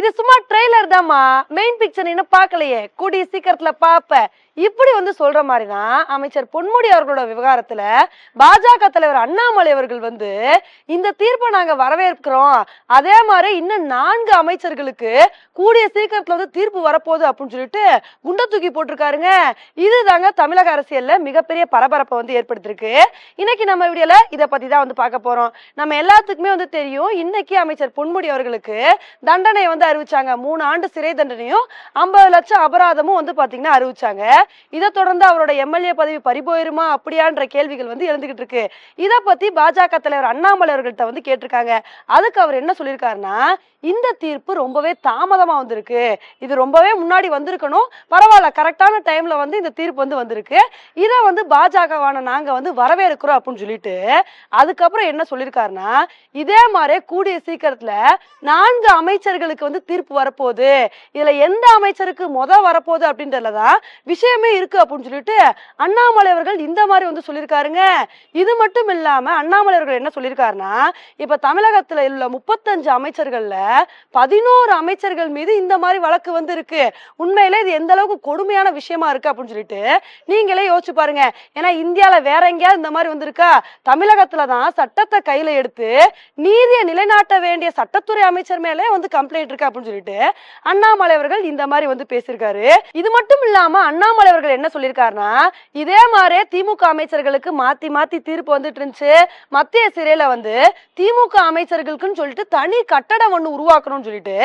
இது சும்மா ட்ரெய்லர் தாம்மா மெயின் பிக்சர் இன்னும் பார்க்கலையே. கூடிய சீக்கிரத்துல பாப்ப. இப்படி வந்து சொல்ற மாதிரி தான் அமைச்சர் பொன்முடி அவர்களோட விவகாரத்துல பாஜக தலைவர் அண்ணாமலை அவர்கள் வந்து இந்த தீர்ப்பை நாங்க வரவேற்கிறோம். அதே மாதிரி இன்னும் நான்கு அமைச்சர்களுக்கு கூடிய சீக்கிரத்துல வந்து தீர்ப்பு வரப்போகுது அப்படின்னு சொல்லிட்டு குண்ட தூக்கி போட்டிருக்காருங்க. இதுதாங்க தமிழக அரசியல்ல மிகப்பெரிய பரபரப்பை வந்து ஏற்படுத்திருக்கு இன்னைக்கு நம்ம வீடியோல இதை பத்தி தான் வந்து பார்க்க போறோம். நம்ம எல்லாத்துக்குமே வந்து தெரியும் இன்னைக்கு அமைச்சர் பொன்முடி அவர்களுக்கு தண்டனை வந்து அறிவிச்சாங்க. மூணு ஆண்டு சிறை தண்டனையும் ஐம்பது லட்சம் அபராதமும் வந்து பாத்தீங்கன்னா அறிவிச்சாங்க. இதை தொடர்ந்து அவரோட எம்எல்ஏ பதவி பறிபோயிருமா அப்படியான்ற கேள்விகள் வந்து எழுந்துகிட்டு இருக்கு. இதை பத்தி பாஜக தலைவர் அண்ணாமலை அவர்கள்ட்ட வந்து கேட்டிருக்காங்க. அதுக்கு அவர் என்ன சொல்லியிருக்காருன்னா இந்த தீர்ப்பு ரொம்பவே தாமதமா வந்திருக்கு. இது ரொம்பவே முன்னாடி வந்திருக்கணும். பரவாயில்ல கரெக்டான டைம்ல வந்து இந்த தீர்ப்பு வந்து வந்திருக்கு. இதை வந்து பாஜகவான நாங்க வந்து வரவேற்கிறோம் அப்படின்னு சொல்லிட்டு அதுக்கப்புறம் என்ன சொல்லியிருக்காருன்னா இதே மாதிரி கூடிய சீக்கிரத்துல நான்கு அமைச்சர்களுக்கு வந்து தீர்ப்பு வரப்போகுது. இதுல எந்த அமைச்சருக்கு முத வரப்போகுது அப்படின்றதுல தான் விஷயமே இருக்கு அப்படின்னு சொல்லிட்டு அண்ணாமலை அவர்கள் இந்த மாதிரி வந்து சொல்லியிருக்காருங்க. இது மட்டும் இல்லாம அண்ணாமலை அவர்கள் என்ன சொல்லியிருக்காருன்னா இப்ப தமிழகத்துல உள்ள முப்பத்தஞ்சு அமைச்சர்கள்ல பதினோரு அமைச்சர்கள் மீது இந்த மாதிரி வழக்கு வந்து இருக்கு உண்மையில இது எந்த அளவுக்கு கொடுமையான விஷயமா இருக்கு அப்படின்னு சொல்லிட்டு நீங்களே யோசிச்சு பாருங்க. ஏன்னா இந்தியால வேற எங்கேயாவது இந்த மாதிரி வந்திருக்கா? தமிழகத்துல தான் சட்டத்தை கையில எடுத்து நீதியை நிலைநாட்ட வேண்டிய சட்டத்துறை அமைச்சர் மேலே வந்து கம்ப்ளைண்ட் இருக்கு. அப்படின்னு சொல்லிட்டு அண்ணாமலை அவர்கள் இந்த மாதிரி வந்து பேசியிருக்காரு. இது மட்டும் இல்லாம அண்ணாமலை அவர்கள் என்ன சொல்லியிருக்காருன்னா இதே மாதிரி திமுக அமைச்சர்களுக்கு மாத்தி மாத்தி தீர்ப்பு வந்துட்டு இருந்துச்சு. மத்திய சிறையில வந்து திமுக அமைச்சர்களுக்குன்னு சொல்லிட்டு தனி கட்டடம் ஒன்று உருவாக்கணும்னு சொல்லிட்டு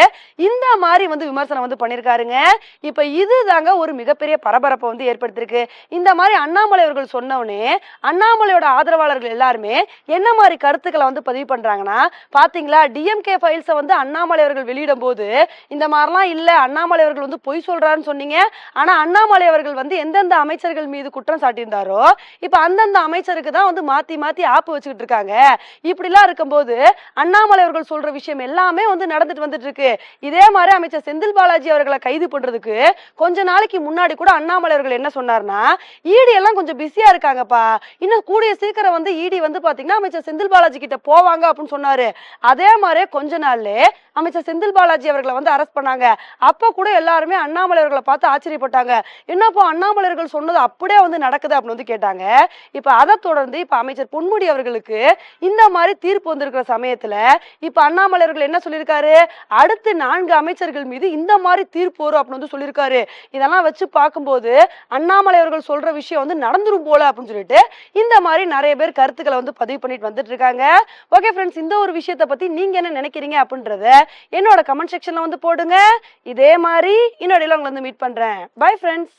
இந்த மாதிரி வந்து விமர்சனம் வந்து பண்ணியிருக்காருங்க. இப்ப இதுதாங்க ஒரு மிகப்பெரிய பரபரப்பை வந்து ஏற்படுத்தியிருக்கு. இந்த மாதிரி அண்ணாமலை அவர்கள் சொன்னவனே அண்ணாமலையோட ஆதரவாளர்கள் எல்லாருமே என்ன மாதிரி கருத்துக்களை வந்து பதிவு பண்றாங்கன்னா பாத்தீங்களா டிஎம்கே ஃபைல்ஸை வந்து அண்ணாமலை அவர்கள் வெளியிடும் போது இந்த மாதிரிலாம் இல்ல. அண்ணாமலை அவர்கள் வந்து பொய் சொல்றாருன்னு சொன்னீங்க. ஆனா அண்ணாமலை அவர்கள் வந்து எந்தெந்த அமைச்சர்கள் மீது குற்றம் சாட்டியிருந்தாரோ இப்ப அந்தந்த அமைச்சருக்கு தான் வந்து மாத்தி மாத்தி ஆப்பு வச்சுக்கிட்டு இருக்காங்க. இப்படிலாம் இருக்கும்போது அண்ணாமலை அவர்கள் சொல்ற விஷயம் எல்லாமே வந்து நடந்துட்டு வந்துட்டு இருக்கு இதே மாதிரி அமைச்சர் செந்தில் பாலாஜி அவர்களை கைது பண்றதுக்கு கொஞ்ச நாளைக்கு முன்னாடி கூட அண்ணாமலை அவர்கள் என்ன சொன்னார்னா ஈடி எல்லாம் கொஞ்சம் பிஸியா இருக்காங்கப்பா. இன்னும் கூடிய சீக்கிரம் வந்து ஈடி வந்து பாத்தீங்கன்னா அமைச்சர் செந்தில் பாலாஜி கிட்ட போவாங்க அப்படின்னு சொன்னாரு. அதே மாதிரி கொஞ்ச நாள்ல அமைச்சர் செந்தில் பாலாஜி அவர்களை வந்து அரெஸ்ட் பண்ணாங்க. அப்போ கூட எல்லாருமே அண்ணாமலை அவர்களை பார்த்து ஆச்சரியப்பட்டாங்க. என்னப்போ அண்ணாமலையர்கள் சொன்னது அப்படியே வந்து நடக்குது அப்படின்னு வந்து கேட்டாங்க. இப்ப அதை தொடர்ந்து இப்ப அமைச்சர் பொன்முடி அவர்களுக்கு இந்த மாதிரி தீர்ப்பு வந்திருக்கிற சமயத்துல இப்ப அண்ணாமலையர்கள் என்ன சொல்லியிருக்காரு? அடுத்து நான்கு அமைச்சர்கள் மீது இந்த மாதிரி தீர்ப்பு வரும் அப்படின்னு வந்து சொல்லியிருக்காரு. இதெல்லாம் வச்சு பார்க்கும்போது அண்ணாமலை அவர்கள் சொல்ற விஷயம் வந்து நடந்துரும் போல அப்படின்னு சொல்லிட்டு இந்த மாதிரி நிறைய பேர் கருத்துக்களை வந்து பதிவு பண்ணிட்டு வந்துட்டு இருக்காங்க. ஓகே ஃப்ரெண்ட்ஸ் இந்த ஒரு விஷயத்தை பத்தி நீங்க என்ன நினைக்கிறீங்க அப்படின்றத என்னோட கமெண்ட் செக்ஷன்ல வந்து போடுங்க. இதே மாதிரி இன்னொரு உங்களை வந்து மீட் பண்றேன். Bye friends